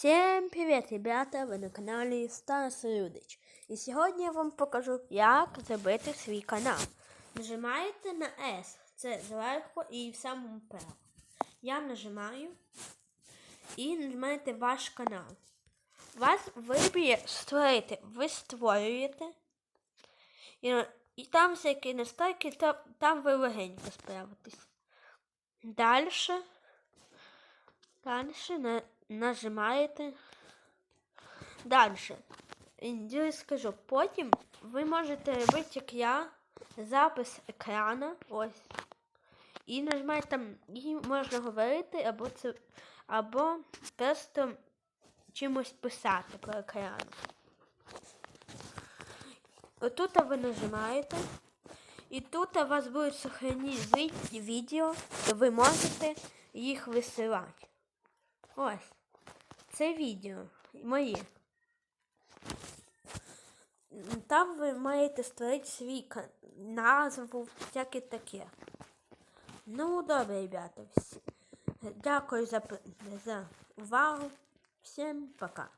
Всем привет, ребята! Ви на каналі Старос Рудич. І сьогодні я вам покажу, як зробити свій канал. Нажимаєте на S, це зверху і в самому праву. Я нажимаю і нажимаєте ваш канал. Вас вибір створити. Ви створюєте. І, і там всякі настройки, там, там ви легенько справитесь. Дальше. Дальше на, нажимаєте. Дальше. Я скажу, потім ви можете робити, як я, запис екрана. Ось. І нажимаєте там, і можна говорити, або це, або просто чимось писати по екрану. Отут ви нажимаєте. І тут у вас будуть сохрані відео, ви можете їх висилати. Ось. Це відео мої. Там ви маєте створити свій назву, всяке таке. Ну, добре, ребята. Дякую за, за увагу. Всім пока.